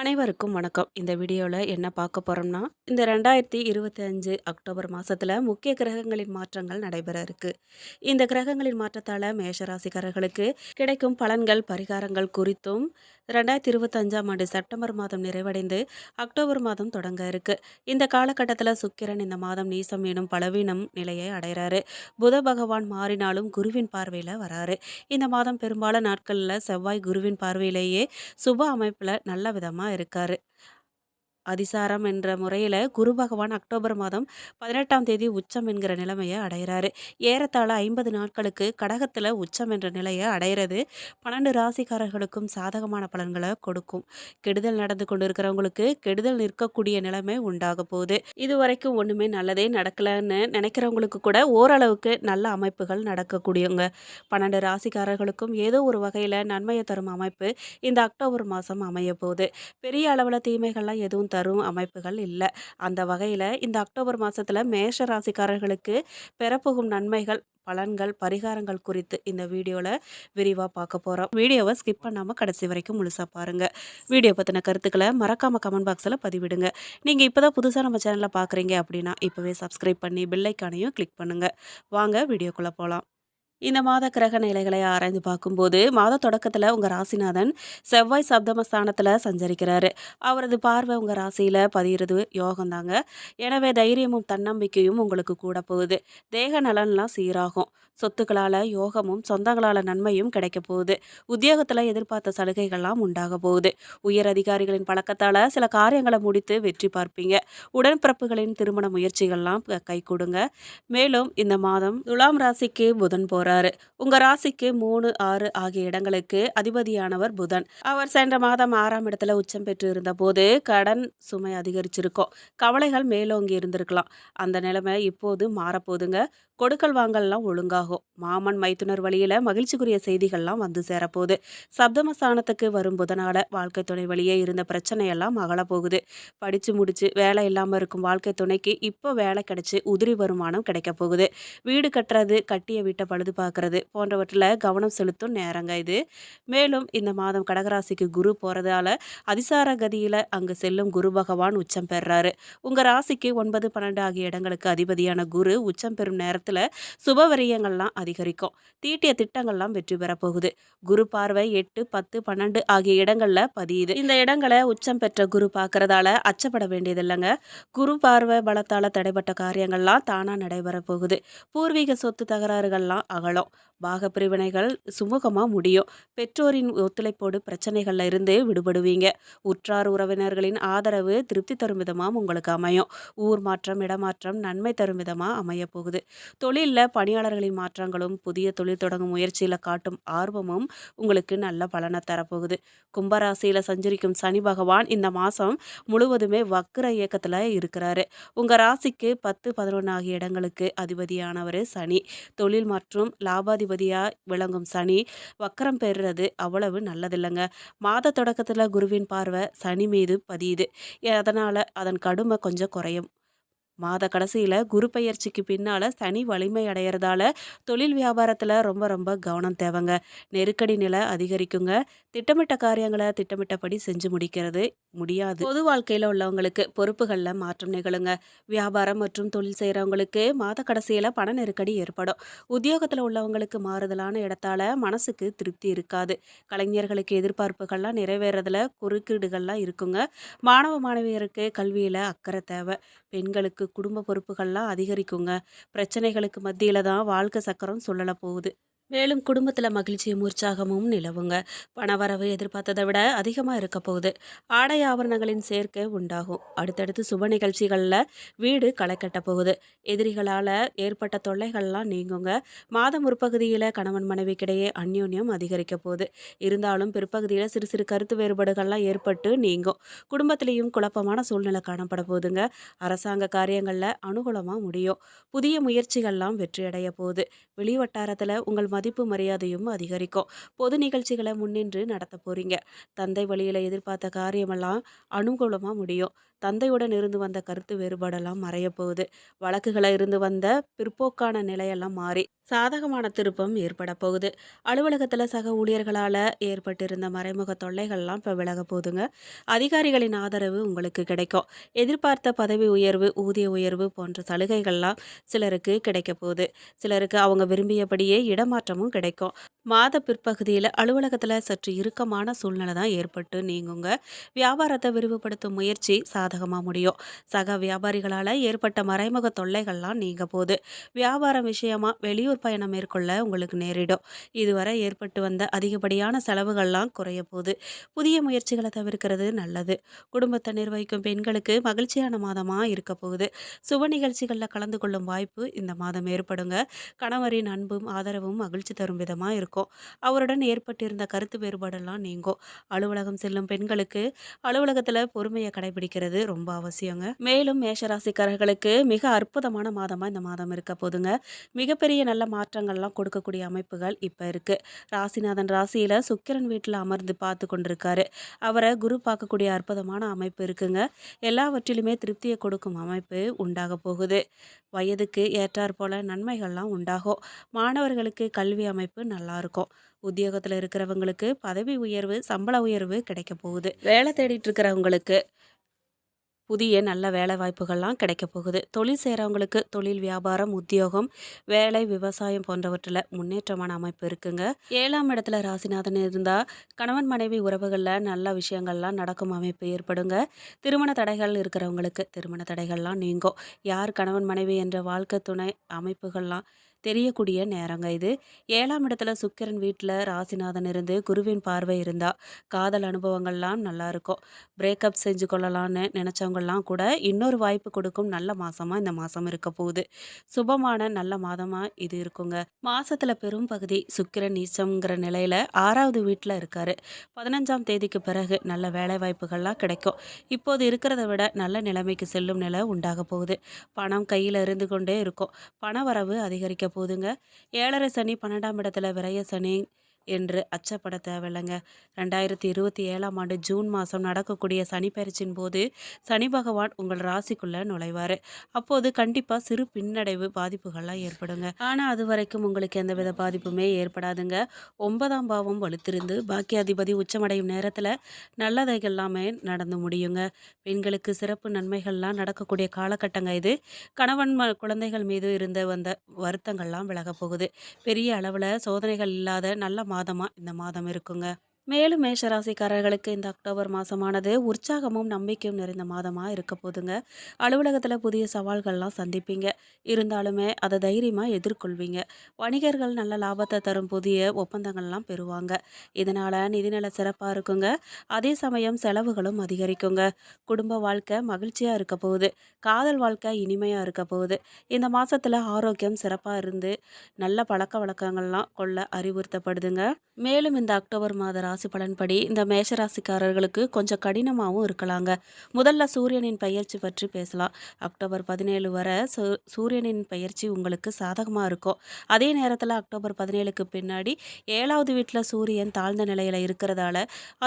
அனைவருக்கும் வணக்கம். இந்த வீடியோவில் என்ன பார்க்க போகிறோம்னா இந்த ரெண்டாயிரத்தி இருபத்தி அஞ்சு அக்டோபர் மாதத்தில் முக்கிய கிரகங்களின் மாற்றங்கள் நடைபெற இருக்கு. இந்த கிரகங்களின் மாற்றத்தால் மேஷராசிக்காரர்களுக்கு கிடைக்கும் பலன்கள் பரிகாரங்கள் குறித்தும் ரெண்டாயிரத்தி இருபத்தஞ்சாம் ஆண்டு செப்டம்பர் மாதம் நிறைவடைந்து அக்டோபர் மாதம் தொடங்க இருக்கு. இந்த காலகட்டத்தில் சுக்கிரன் இந்த மாதம் நீசம் எனும் பலவீனம் நிலையை அடைகிறாரு புத பகவான் மாறினாலும் குருவின் பார்வையில் வராரு. இந்த மாதம் பெரும்பாலான நாட்களில் செவ்வாய் குருவின் பார்வையிலேயே சுப அமைப்பில் நல்ல விதமாக இருக்காரு. அதிசாரம் என்ற முறையில் குரு பகவான் அக்டோபர் மாதம் பதினெட்டாம் தேதி உச்சம் என்கிற நிலைமையை அடைகிறாரு ஏறத்தாழ ஐம்பது நாட்களுக்கு கடகத்தில் உச்சம் என்ற நிலையை அடைகிறது பன்னெண்டு ராசிக்காரர்களுக்கும் சாதகமான பலன்களை கொடுக்கும். கெடுதல் நடந்து கொண்டு இருக்கிறவங்களுக்கு கெடுதல் நிற்கக்கூடிய நிலைமை உண்டாக போகுது. இது வரைக்கும் ஒன்றுமே நல்லதே நடக்கலைன்னு நினைக்கிறவங்களுக்கு கூட ஓரளவுக்கு நல்ல அமைப்புகள் நடக்கக்கூடியவங்க. பன்னெண்டு ராசிக்காரர்களுக்கும் ஏதோ ஒரு வகையில் நன்மையை தரும் அமைப்பு இந்த அக்டோபர் மாதம் அமைய போகுது. பெரிய அளவில் தீமைகள்லாம் எதுவும் தரும் அமைப்புகள் இல்லை. அந்த வகையில் இந்த அக்டோபர் மாதத்தில் மேஷ ராசிக்காரர்களுக்கு பெறப்போகும் நன்மைகள் பலன்கள் பரிகாரங்கள் குறித்து இந்த வீடியோவில் விரிவாக பார்க்க போகிறோம் வீடியோவை ஸ்கிப் பண்ணாமல் கடைசி வரைக்கும் முழுசாக பாருங்கள் வீடியோ பற்றின கருத்துக்களை மறக்காமல் கமெண்ட் பாக்ஸில் பதிவிடுங்க. நீங்கள் இப்போ தான் புதுசாக நம்ம சேனலில் பார்க்குறீங்க அப்படின்னா இப்போவே சப்ஸ்கிரைப் பண்ணி பில்லைக்கானையும் கிளிக் பண்ணுங்கள் வாங்க வீடியோக்குள்ளே போகலாம் இந்த மாத கிரக நிலைகளை ஆராய்ந்து பார்க்கும்போது மாத தொடக்கத்தில் உங்கள் ராசிநாதன் செவ்வாய் சப்தமஸ்தானத்தில் சஞ்சரிக்கிறாரு. அவரது பார்வை உங்கள் ராசியில் பதிகிறது யோகம்தாங்க எனவே தைரியமும் தன்னம்பிக்கையும் உங்களுக்கு கூட போகுது. தேக நலன்லாம் சீராகும். சொத்துக்களால் யோகமும் சொந்தங்களால் நன்மையும் கிடைக்க போகுது. உத்தியோகத்தில் எதிர்பார்த்த சலுகைகள்லாம் உண்டாக போகுது. உயர் அதிகாரிகளின் பழக்கத்தால் சில காரியங்களை முடித்து வெற்றி பார்ப்பீங்க. உடன்பிறப்புகளின் திருமண முயற்சிகள்லாம் கை கொடுங்க மேலும் இந்த மாதம் துலாம் ராசிக்கு புதன் போறாரு உங்க ராசிக்கு மூணு ஆறு ஆகிய இடங்களுக்கு அதிபதியானவர் புதன். அவர் சென்ற மாதம் ஆறாம் இடத்துல உச்சம் பெற்று இருந்த போது கடன் சுமை அதிகரிச்சிருக்கும். கவலைகள் மேலோங்கி இருந்திருக்கலாம். அந்த நிலைமை இப்போது மாறப்போதுங்க கொடுக்கல் வாங்கல்லாம் ஒழுங்காகும். மாமன் மைத்துனர் வழியில் மகிழ்ச்சிக்குரிய செய்திகள்லாம் வந்து சேரப்போகுது. சப்தமஸ்தானத்துக்கு வரும் புதனால வாழ்க்கை துணை வழியே இருந்த பிரச்சனையெல்லாம் அகலப்போகுது. படித்து முடிச்சு வேலை இல்லாமல் இருக்கும் வாழ்க்கை துணைக்கு இப்போ வேலை கிடைச்சி உதிரி வருமானம் கிடைக்க போகுது. வீடு கட்டுறது கட்டிய வீட்டை பழுது பார்க்கறது போன்றவற்றில் கவனம் செலுத்தும் நேரங்க இது. மேலும் இந்த மாதம் கடகராசிக்கு குரு போகிறதால அதிசார கதியில் அங்கு செல்லும் குரு பகவான் உச்சம் பெறாரு. உங்கள் ராசிக்கு ஒன்பது பன்னெண்டு ஆகிய இடங்களுக்கு அதிபதியான குரு உச்சம் பெறும் நேரத்தில் காலத்தில் சுபவரியங்கள்லாம் அதிகரிக்கும். தீட்டிய திட்டங்கள்லாம் வெற்றி பெறப்போகுது போகுது. குரு பார்வை எட்டு பத்து பன்னெண்டு ஆகிய இடங்களில் பதியுது. இந்த இடங்களை உச்சம் பெற்ற குரு பார்க்கறதால அச்சப்பட வேண்டியது இல்லைங்க குரு பார்வை பலத்தால் தடைப்பட்ட காரியங்கள்லாம் தானாக நடைபெற போகுது. பூர்வீக சொத்து தகராறுகள்லாம் அகலும். பாக பிரிவினைகள் சுமூகமாக முடியும். பெற்றோரின் ஒத்துழைப்போடு பிரச்சனைகளில் இருந்து விடுபடுவீங்க. உற்றார் உறவினர்களின் ஆதரவு திருப்தி தரும் விதமாக உங்களுக்கு அமையும். ஊர் மாற்றம் இடமாற்றம் நன்மை தரும் விதமாக அமைய போகுது. தொழிலில் பணியாளர்களின் மாற்றங்களும் புதிய தொழில் தொடங்கும் முயற்சியில் காட்டும் ஆர்வமும் உங்களுக்கு நல்ல பலனை தரப்போகுது. கும்பராசியில் சஞ்சரிக்கும் சனி பகவான் இந்த மாதம் முழுவதுமே வக்கர இயக்கத்தில் இருக்கிறாரு. உங்கள் ராசிக்கு பத்து பதினொன்று ஆகிய இடங்களுக்கு அதிபதியானவர் சனி. தொழில் மற்றும் லாபாதிபதியாக விளங்கும் சனி வக்கரம் பெறுறது அவ்வளவு நல்லதில்லைங்க. மாத தொடக்கத்தில் குருவின் பார்வை சனி மீது பதியுது. அதனால் அதன் கடுமை கொஞ்சம் குறையும். மாத கடைசியில் குரு பயிற்சிக்கு பின்னால் சனி வலிமை அடையிறதால தொழில் வியாபாரத்தில் ரொம்ப ரொம்ப கவனம் தேவைங்க. நெருக்கடி நிலை அதிகரிக்குங்க. திட்டமிட்ட காரியங்களை திட்டமிட்டபடி செஞ்சு முடிக்கிறது முடியாது. பொது வாழ்க்கையில் உள்ளவங்களுக்கு பொறுப்புகளில் மாற்றம் நிகழுங்க. வியாபாரம் மற்றும் தொழில் செய்கிறவங்களுக்கு மாத கடைசியில் பண நெருக்கடி ஏற்படும். உத்தியோகத்தில் உள்ளவங்களுக்கு மாறுதலான இடத்தால மனசுக்கு திருப்தி இருக்காது. கலைஞர்களுக்கு எதிர்பார்ப்புகள்லாம் நிறைவேறதுல குறுக்கீடுகள்லாம் இருக்குங்க. மாணவ மாணவியருக்கு கல்வியில் அக்கறை தேவை. பெண்களுக்கு குடும்ப பொறுப்புகள்லாம் அதிகரிக்குங்க. பிரச்சனைகளுக்கு மத்தியில் தான் வாழ்க்கை சக்கரம் சொல்லலை போகுது மேலும் குடும்பத்தில் மகிழ்ச்சியும் உற்சாகமும் நிலவுங்க. பணவரவு எதிர்பார்த்ததை விட அதிகமாக இருக்க போகுது. ஆடை ஆபரணங்களின் சேர்க்கை உண்டாகும். அடுத்தடுத்து சுப நிகழ்ச்சிகளில் வீடு களை கட்ட போகுது. எதிரிகளால் ஏற்பட்ட தொல்லைகள்லாம் நீங்குங்க. மாதம் முற்பகுதியில் கணவன் மனைவிக்கிடையே அந்யோன்யம் அதிகரிக்க போகுது. இருந்தாலும் பிற்பகுதியில் சிறு சிறு கருத்து வேறுபாடுகள்லாம் ஏற்பட்டு நீங்கும். குடும்பத்திலையும் குழப்பமான சூழ்நிலை காணப்பட போகுதுங்க. அரசாங்க காரியங்களில் அனுகூலமாக முடியும். புதிய முயற்சிகள்லாம் வெற்றியடைய போகுது. வெளிவட்டாரத்தில் உங்கள் மதிப்பு மரியாதையும் அதிகரிக்கும். பொது நிகழ்ச்சிகளை முன்னின்று நடத்த போறீங்க. தந்தை வழியில் எதிர்பார்த்த காரியமெல்லாம் அனுகூலமாக முடியும். தந்தையுடன் இருந்து வந்த கருத்து வேறுபாடெல்லாம் மறைய போகுது. வழக்குகளை இருந்து வந்த பிற்போக்கான நிலையெல்லாம் மாறி சாதகமான திருப்பம் ஏற்பட போகுது. அலுவலகத்தில் சக ஊழியர்களால் ஏற்பட்டிருந்த மறைமுக தொல்லைகள்லாம் இப்போ விலக போகுதுங்க. அதிகாரிகளின் ஆதரவு உங்களுக்கு கிடைக்கும். எதிர்பார்த்த பதவி உயர்வு ஊதிய உயர்வு போன்ற சலுகைகள்லாம் சிலருக்கு கிடைக்க போகுது. சிலருக்கு அவங்க விரும்பியபடியே இடமாற்றமும் கிடைக்கும். மாத பிற்பகுதியில் அலுவலகத்தில் சற்று இறுக்கமான சூழ்நிலை தான் ஏற்பட்டு நீங்குங்க. வியாபாரத்தை விரிவுபடுத்தும் முயற்சி சாதகமாக முடியும். சக வியாபாரிகளால் ஏற்பட்ட மறைமுக தொல்லைகள்லாம் நீங்க போகுது வியாபாரம் விஷயமா வெளியூர் பயணம் மேற்கொள்ள உங்களுக்கு நேரிடும். இதுவரை ஏற்பட்டு வந்த அதிகப்படியான செலவுகள்லாம் குறைய போகுது புதிய முயற்சிகளை தவிர்க்கிறது நல்லது. குடும்பத்தை நிர்வகிக்கும் பெண்களுக்கு மகிழ்ச்சியான மாதமாக இருக்க போகுது. சுப நிகழ்ச்சிகளில் கலந்து கொள்ளும் வாய்ப்பு இந்த மாதம் ஏற்படுங்க. கணவரின் அன்பும் ஆதரவும் மகிழ்ச்சி தரும் விதமாக இருக்கும். அவருடன் ஏற்பட்டிருந்த கருத்து வேறுபாடெல்லாம் நீங்கும். அலுவலகம் செல்லும் பெண்களுக்கு அலுவலகத்தில் பொறுமையை கடைபிடிக்கிறது ரொம்ப அவசியங்க. மேலும் மேஷராசிக்காரர்களுக்கு மிக அற்புதமான மாதமாக இந்த மாதம் இருக்க போதுங்க. மிகப்பெரிய நல்ல மாற்றங்கள்லாம் கொடுக்கக்கூடிய அமைப்புகள் இப்போ இருக்குது ராசிநாதன் ராசியில் சுக்கிரன் வீட்டில் அமர்ந்து பார்த்து கொண்டிருக்காரு. அவரை குரு பார்க்கக்கூடிய அற்புதமான அமைப்பு இருக்குங்க. எல்லாவற்றிலுமே திருப்தியை கொடுக்கும் அமைப்பு உண்டாக போகுது. வயதுக்கு ஏற்றாற்போல நன்மைகள்லாம் உண்டாகும். மாணவர்களுக்கு கல்வி அமைப்பு நல்லா இருக்கும். உத்தியோகத்தில் இருக்கிறவங்களுக்கு பதவி உயர்வு சம்பள உயர்வு கிடைக்க போகுது. வேலை தேடிட்டு இருக்கிறவங்களுக்கு புதிய நல்ல வேலை வாய்ப்புகள்லாம் கிடைக்க போகுது. தொழில் செய்கிறவங்களுக்கு தொழில் வியாபாரம் உத்தியோகம் வேலை விவசாயம் போன்றவற்றில் முன்னேற்றமான அமைப்பு இருக்குங்க. ஏழாம் இடத்துல ராசிநாதன் இருந்தால் கணவன் மனைவி உறவுகளில் நல்ல விஷயங்கள்லாம் நடக்கும் அமைப்பு ஏற்படுங்க. திருமண தடைகள் இருக்கிறவங்களுக்கு திருமண தடைகள்லாம் நீங்கும். யார் கணவன் மனைவி என்ற வாழ்க்கை துணை அமைப்புகள்லாம் தெரியக்கூடிய நேரங்க இது. ஏழாம் இடத்துல சுக்கிரன் வீட்டில் ராசிநாதன் இருந்து குருவின் பார்வை இருந்தால் காதல் அனுபவங்கள்லாம் நல்லாயிருக்கும் பிரேக்கப் செஞ்சு கொள்ளலாம்னு நினச்சவங்கெல்லாம் கூட இன்னொரு வாய்ப்பு கொடுக்கும் நல்ல மாதமாக இந்த மாதம் இருக்க போகுது. சுபமான நல்ல மாதமாக இது இருக்குங்க. மாதத்தில் பெரும் பகுதி சுக்கிரன் நீச்சம்ங்கிற நிலையில் ஆறாவது வீட்டில் இருக்காரு. பதினஞ்சாம் தேதிக்கு பிறகு நல்ல வேலை வாய்ப்புகள்லாம் கிடைக்கும். இப்போது இருக்கிறத விட நல்ல நிலைமைக்கு செல்லும் நிலை உண்டாக போகுது. பணம் கையில் இருந்து கொண்டே இருக்கும். பண வரவு அதிகரிக்க போதுங்க. ஏழரை சனி பன்னெண்டாம் இடத்துல விரைய சனி என்று அச்சப்பட தேவையில்லைங்க. ரெண்டாயிரத்தி இருபத்தி ஏழாம் ஆண்டு ஜூன் மாதம் நடக்கக்கூடிய சனி பயிற்சியின் போது சனி பகவான் உங்கள் ராசிக்குள்ளே நுழைவார். அப்போது கண்டிப்பாக சிறு பின்னடைவு பாதிப்புகள்லாம் ஏற்படுங்க. ஆனால் அது வரைக்கும் உங்களுக்கு எந்தவித பாதிப்புமே ஏற்படாதுங்க. ஒன்பதாம் பாவம் வலுத்திருந்து பாக்கியாதிபதி உச்சமடையும் நேரத்தில் நல்லதைகள் எல்லாமே நடந்து முடியுங்க. பெண்களுக்கு சிறப்பு நன்மைகள்லாம் நடக்கக்கூடிய காலகட்டங்க இது. கணவன் குழந்தைகள் மீது இருந்த வந்த வருத்தங்கள்லாம் விலக போகுது. பெரிய அளவில் சோதனைகள் இல்லாத நல்ல மாதமாக இந்த மாதம் இருக்குங்க. மேலும் மேஷராசிக்காரர்களுக்கு இந்த அக்டோபர் மாதமானது உற்சாகமும் நம்பிக்கையும் நிறைந்த மாதமாக இருக்க போதுங்க. அலுவலகத்தில் புதிய சவால்கள்லாம் சந்திப்பீங்க. இருந்தாலுமே அதை தைரியமாக எதிர்கொள்வீங்க. வணிகர்கள் நல்ல லாபத்தை தரும் புதிய ஒப்பந்தங்கள்லாம் பெறுவாங்க. இதனால் நிதிநிலை சிறப்பாக இருக்குங்க. அதே சமயம் செலவுகளும் அதிகரிக்குங்க. குடும்ப வாழ்க்கை மகிழ்ச்சியாக இருக்க போகுது. காதல் வாழ்க்கை இனிமையாக இருக்க போகுது. இந்த மாதத்தில் ஆரோக்கியம் சிறப்பாக இருந்து நல்ல பழக்க வழக்கங்கள்லாம் கொள்ள அறிவுறுத்தப்படுதுங்க. மேலும் இந்த அக்டோபர் மாத ராசி பலன்படி இந்த மேஷராசிக்காரர்களுக்கு கொஞ்சம் கடினமாகவும் இருக்கலாங்க. முதல்ல சூரியனின் பயிற்சி பற்றி பேசலாம். அக்டோபர் பதினேழு வரை சூரியனின் பயிற்சி உங்களுக்கு சாதகமாக இருக்கும். அதே நேரத்தில் அக்டோபர் பதினேழுக்கு பின்னாடி ஏழாவது வீட்டில் சூரியன் தாழ்ந்த நிலையில் இருக்கிறதால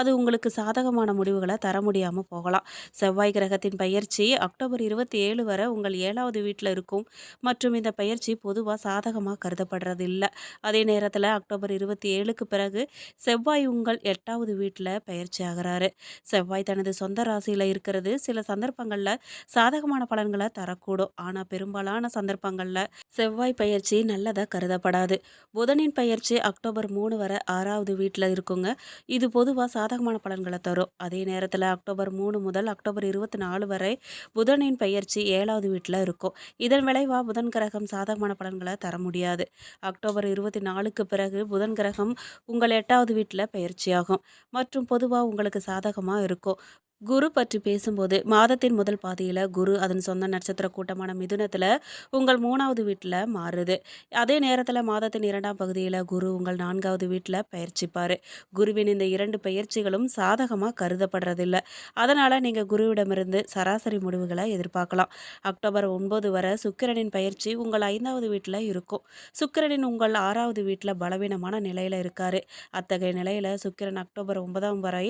அது உங்களுக்கு சாதகமான முடிவுகளை தர முடியாமல் போகலாம். செவ்வாய் கிரகத்தின் பயிற்சி அக்டோபர் இருபத்தி ஏழு வரை உங்கள் ஏழாவது வீட்டில் இருக்கும். மற்றும் இந்த பயிற்சி பொதுவாக சாதகமாக கருதப்படுறது இல்லை அதே நேரத்தில் அக்டோபர் இருபத்தி ஏழுக்கு பிறகு செவ்வாய் உங்கள் எட்டாவது வீட்டில் பயிற்சி ஆகிறாரு. செவ்வாய் தனது சொந்த ராசியில் இருக்கிறது. சில சந்தர்ப்பங்களில் சாதகமான பலன்களை தரக்கூடும். ஆனால் பெரும்பாலான சந்தர்ப்பங்களில் செவ்வாய் பயிற்சி நல்லதாக கருதப்படாது. புதனின் பயிற்சி அக்டோபர் மூணு வரை ஆறாவது வீட்டில் இருக்குங்க. இது பொதுவாக சாதகமான பலன்களை தரும். அதே நேரத்தில் அக்டோபர் மூணு முதல் அக்டோபர் இருபத்தி நாலு வரை புதனின் பயிற்சி ஏழாவது வீட்டில் இருக்கும். இதன் விளைவாக புதன் கிரகம் சாதகமான பலன்களை தர முடியாது. அக்டோபர் இருபத்தி நாலுக்கு பிறகு புதன் கிரகம் உங்கள் எட்டாவது வீட்டில் பயிற்சி பயிற்சியாகும் மற்றும் பொதுவாக உங்களுக்கு சாதகமாக இருக்கும். குரு பற்றி பேசும்போது மாதத்தின் முதல் பாதியில் குரு அதன் சொந்த நட்சத்திர கூட்டமான மிதுனத்தில் உங்கள் மூணாவது வீட்டில் மாறுது. அதே நேரத்தில் மாதத்தின் இரண்டாம் பகுதியில் குரு உங்கள் நான்காவது வீட்டில் பயிற்சிப்பார். குருவின் இந்த இரண்டு பயிற்சிகளும் சாதகமாக கருதப்படுறதில்ல. அதனால் நீங்கள் குருவிடமிருந்து சராசரி முடிவுகளை எதிர்பார்க்கலாம். அக்டோபர் ஒன்பது வரை சுக்கிரனின் பயிற்சி உங்கள் ஐந்தாவது வீட்டில் இருக்கும். சுக்கிரனின் உங்கள் ஆறாவது வீட்டில் பலவீனமான நிலையில் இருக்கார். அத்தகைய நிலையில் சுக்கிரன் அக்டோபர் ஒன்பதாம் வரை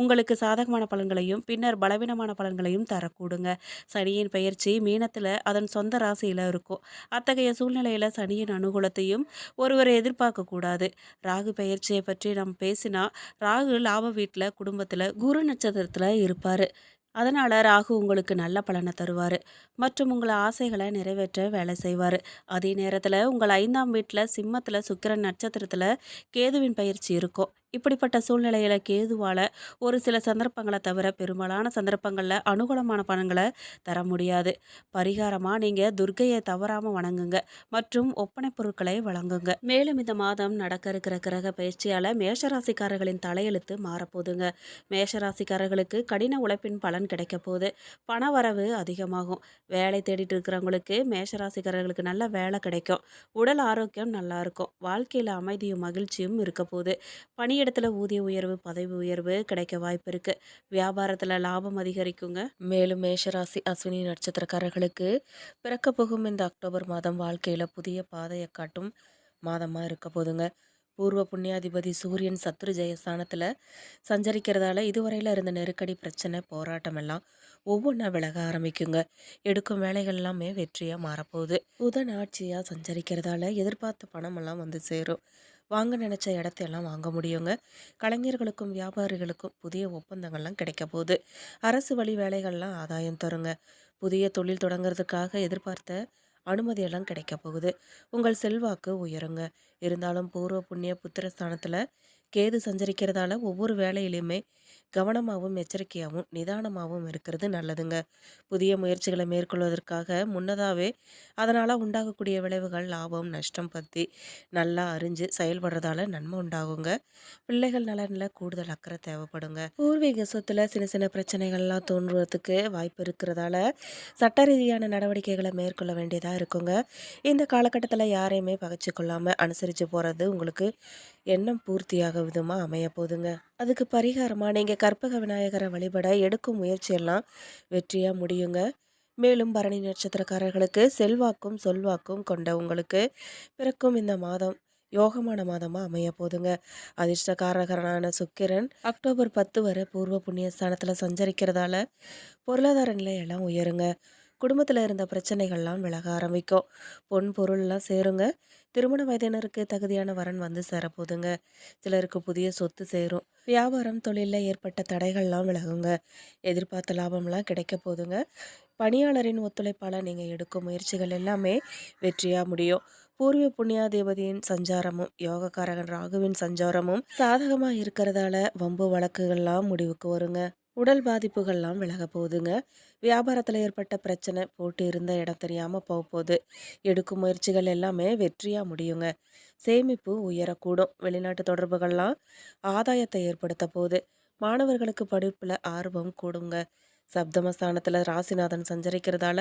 உங்களுக்கு சாதகமான பலன்களையும் பின்னர் பலவீனமான பலன்களையும் தரக்கூடுங்க. சனியின் பயிற்சி மீனத்தில் அதன் சொந்த ராசியில் இருக்கும். அத்தகைய சூழ்நிலையில் சனியின் அனுகூலத்தையும் ஒருவர் எதிர்பார்க்கக்கூடாது. ராகு பயிற்சியை பற்றி நாம் பேசினா ராகு லாப வீட்டில் குடும்பத்தில் குரு நட்சத்திரத்தில் இருப்பார். அதனால் ராகு உங்களுக்கு நல்ல பலனை தருவார். மற்றும் உங்கள் ஆசைகளை நிறைவேற்ற வேலை செய்வார். அதே நேரத்தில் உங்கள் ஐந்தாம் வீட்டில் சிம்மத்தில் சுக்கிரன் நட்சத்திரத்தில் கேதுவின் பயிற்சி இருக்கும். இப்படிப்பட்ட சூழ்நிலையில் கேதுவால் ஒரு சில சந்தர்ப்பங்களை தவிர பெரும்பாலான சந்தர்ப்பங்களில் அனுகூலமான பணங்களை தர முடியாது. பரிகாரமாக நீங்கள் துர்க்கையை தவறாமல் வணங்குங்க மற்றும் ஒப்பனை பொருட்களை வழங்குங்க. மேலும் இந்த மாதம் நடக்க இருக்கிற கிரக பயிற்சியால் மேஷராசிக்காரர்களின் தலையெழுத்து மாறப்போகுதுங்க. மேஷராசிக்காரர்களுக்கு கடின உழைப்பின் பலன் கிடைக்க போகுது. பண வரவு அதிகமாகும். வேலை தேடிட்டு இருக்கிறவங்களுக்கு மேஷராசிக்காரர்களுக்கு நல்ல வேலை கிடைக்கும். உடல் ஆரோக்கியம் நல்லா இருக்கும். வாழ்க்கையில் அமைதியும் மகிழ்ச்சியும் இருக்க போகுது. பணியிடத்தில் ஊதிய உயர்வு பதவி உயர்வு கிடைக்க வாய்ப்பு இருக்கு. வியாபாரத்தில் லாபம் அதிகரிக்குங்க. மேலும் மேஷராசி அஸ்வினி நட்சத்திரக்காரர்களுக்கு பிறக்க போகும் இந்த அக்டோபர் மாதம் வாழ்க்கையில் புதிய பாதையை காட்டும் மாதமாக இருக்க போதுங்க. பூர்வ புண்ணியாதிபதி சூரியன் சத்ரு ஜெயஸ்தானத்தில் சஞ்சரிக்கிறதால இதுவரையில் இருந்த நெருக்கடி பிரச்சனை போராட்டம் எல்லாம் ஒவ்வொன்றா விலக ஆரம்பிக்குங்க. எடுக்கும் வேலைகள் எல்லாமே வெற்றியாக மாறப்போகுது. புதன் ஆட்சியாக சஞ்சரிக்கிறதால எதிர்பார்த்த பணமெல்லாம் வந்து சேரும். வாங்க நினச்ச இடத்தையெல்லாம் வாங்க முடியுங்க. கலைஞர்களுக்கும் வியாபாரிகளுக்கும் புதிய ஒப்பந்தங்கள்லாம் கிடைக்க போகுது. அரசு வழி வேலைகள்லாம் ஆதாயம் தருங்க. புதிய தொழில் தொடங்குறதுக்காக எதிர்பார்த்த அனுமதியெல்லாம் கிடைக்க போகுது. உங்கள் செல்வாக்கு உயருங்க. இருந்தாலும் பூர்வ புண்ணிய புத்திரஸ்தானத்தில் கேது சஞ்சரிக்கிறதால ஒவ்வொரு வேலையிலையுமே கவனமாகவும் எச்சரிக்கையாகவும் நிதானமாகவும் இருக்கிறது நல்லதுங்க. புதிய முயற்சிகளை மேற்கொள்வதற்காக முன்னதாகவே அதனால் உண்டாகக்கூடிய விளைவுகள் லாபம் நஷ்டம் பற்றி நல்லா அறிஞ்சு செயல்படுறதால நன்மை உண்டாகுங்க. பிள்ளைகள் நலனில் கூடுதல் அக்கறை தேவைப்படுங்க. பூர்வீக சொத்தில் சின்ன சின்ன பிரச்சனைகள்லாம் தோன்றுவதற்கு வாய்ப்பு இருக்கிறதால சட்ட ரீதியான நடவடிக்கைகளை மேற்கொள்ள வேண்டியதாக இருக்குங்க. இந்த காலகட்டத்தில் யாரையுமே பகச்சு கொள்ளாமல் அனுசரித்து போகிறது உங்களுக்கு எண்ணம் பூர்த்தியாக விதமாக அமைய போதுங்க. அதுக்கு பரிகாரமாக நீங்கள் கற்பக விநாயகரை வழிபட எடுக்கும் முயற்சியெல்லாம் வெற்றியாக முடியுங்க. மேலும் பரணி நட்சத்திரக்காரர்களுக்கு செல்வாக்கும் சொல்வாக்கும் கொண்ட உங்களுக்கு பிறக்கும் இந்த மாதம் யோகமான மாதமாக அமைய போதுங்க. அதிர்ஷ்டகாரகரனான சுக்கிரன் அக்டோபர் பத்து வரை பூர்வ புண்ணிய ஸ்தானத்தில் சஞ்சரிக்கிறதால பொருளாதார நிலையெல்லாம் உயருங்க. குடும்பத்தில் இருந்த பிரச்சனைகள்லாம் விலக ஆரம்பிக்கும். பொன் பொருள்லாம் சேருங்க. திருமண வயதினருக்கு தகுதியான வரன் வந்து சேரப்போதுங்க. சிலருக்கு புதிய சொத்து சேரும். வியாபாரம் தொழிலில் ஏற்பட்ட தடைகள்லாம் விலகுங்க. எதிர்பார்த்த லாபம்லாம் கிடைக்க போதுங்க. பணியாளரின் ஒத்துழைப்பால் நீங்கள் எடுக்கும் முயற்சிகள் எல்லாமே வெற்றியாக முடியும். பூர்வ புண்ணியாதிபதியின் சஞ்சாரமும் யோகக்காரகன் ராகுவின் சஞ்சாரமும் சாதகமாக இருக்கிறதால வம்பு வழக்குகள்லாம் முடிவுக்கு வருங்க. உடல் பாதிப்புகள்லாம் விலக போகுதுங்க. வியாபாரத்தில் ஏற்பட்ட பிரச்சனை போட்டு இருந்த இடம் தெரியாமல் போக போகுது. எடுக்கும் முயற்சிகள் எல்லாமே வெற்றியாக முடியுங்க. சேமிப்பு உயரக்கூடும். வெளிநாட்டு தொடர்புகள்லாம் ஆதாயத்தை ஏற்படுத்த போகுது. மாணவர்களுக்கு படிப்பில் ஆர்வம் கூடுங்க. சப்தமஸ்தானத்தில் ராசிநாதன் சஞ்சரிக்கிறதால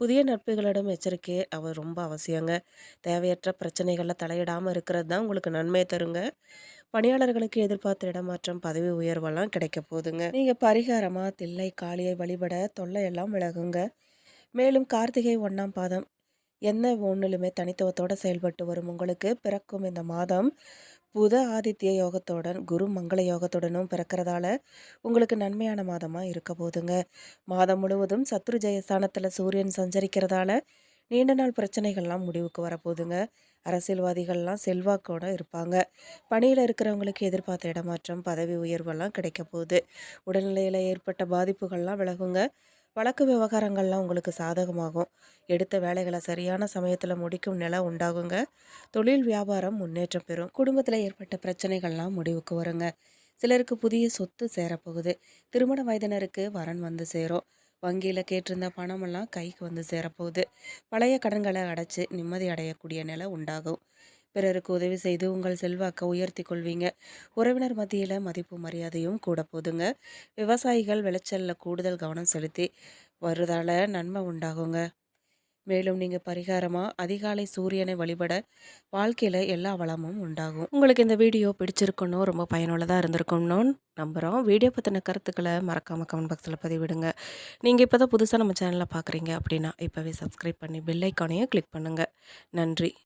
புதிய நட்புகளிடம் எச்சரிக்கை அவர் ரொம்ப அவசியங்க. தேவையற்ற பிரச்சனைகளில் தலையிடாமல் இருக்கிறது தான் உங்களுக்கு நன்மை தருங்க. பணியாளர்களுக்கு எதிர்பார்த்த இடமாற்றம் பதவி உயர்வெல்லாம் கிடைக்க போகுதுங்க நீங்கள் பரிகாரமாக தில்லை காளியை வழிபட தொல்லையெல்லாம் விலகுங்க. மேலும் கார்த்திகை ஒன்றாம் பாதம். என்ன ஒன்றிலுமே தனித்துவத்தோடு செயல்பட்டு வரும் உங்களுக்கு. பிறக்கும் இந்த மாதம் புத ஆதித்ய யோகத்துடன் குரு மங்கள யோகத்துடனும் பிறக்கிறதால உங்களுக்கு நன்மையான மாதமாக இருக்க போதுங்க. மாதம் முழுவதும் சத்ரு ஜெயஸ்தானத்தில் சூரியன் சஞ்சரிக்கிறதால நீண்ட நாள் பிரச்சனைகள்லாம் முடிவுக்கு வரப்போகுதுங்க அரசியல்வாதிகள்லாம் செல்வாக்கோடு இருப்பாங்க. பணியில் இருக்கிறவங்களுக்கு எதிர்பார்த்த இடமாற்றம் பதவி உயர்வெல்லாம் கிடைக்க போகுது. உடல்நிலையில் ஏற்பட்ட பாதிப்புகள்லாம் விலகுங்க. வழக்கு விவகாரங்கள்லாம் உங்களுக்கு சாதகமாகும். எடுத்த வேலைகளை சரியான சமயத்தில் முடிக்கும் நிலை உண்டாகுங்க. தொழில் வியாபாரம் முன்னேற்றம் பெறும். குடும்பத்தில் ஏற்பட்ட பிரச்சனைகள்லாம் முடிவுக்கு வருங்க. சிலருக்கு புதிய சொத்து சேரப்போகுது. திருமண வயதினருக்கு வரன் வந்து சேரும். வங்கியில் கேட்டிருந்த பணமெல்லாம் கைக்கு வந்து சேரப்போகுது. பழைய கடன்களை அடைச்சி நிம்மதி அடையக்கூடிய நிலை உண்டாகும். பிறருக்கு உதவி செய்து உங்கள் செல்வாக்கை உயர்த்தி கொள்வீங்க. உறவினர் மத்தியில் மதிப்பு மரியாதையும் கூட போதுங்க. விவசாயிகள் விளைச்சலில் கூடுதல் கவனம் செலுத்தி வருதால நன்மை உண்டாகுங்க. மேலும் நீங்கள் பரிகாரமாக அதிகாலை சூரியனை வழிபட வாழ்க்கையில் எல்லா வளமும் உண்டாகும். உங்களுக்கு இந்த வீடியோ பிடிச்சிருக்கணும் ரொம்ப பயனுள்ளதாக இருந்திருக்கும்னு நம்புகிறோம் வீடியோ பற்றின கருத்துக்களை மறக்காமல் கமெண்ட் பாக்ஸில் பதிவிடுங்க. நீங்கள் இப்போ தான் புதுசாக நம்ம சேனலில் பார்க்குறீங்க அப்படின்னா இப்போவே சப்ஸ்கிரைப் பண்ணி பெல் ஐக்கானையும் கிளிக் பண்ணுங்கள் நன்றி.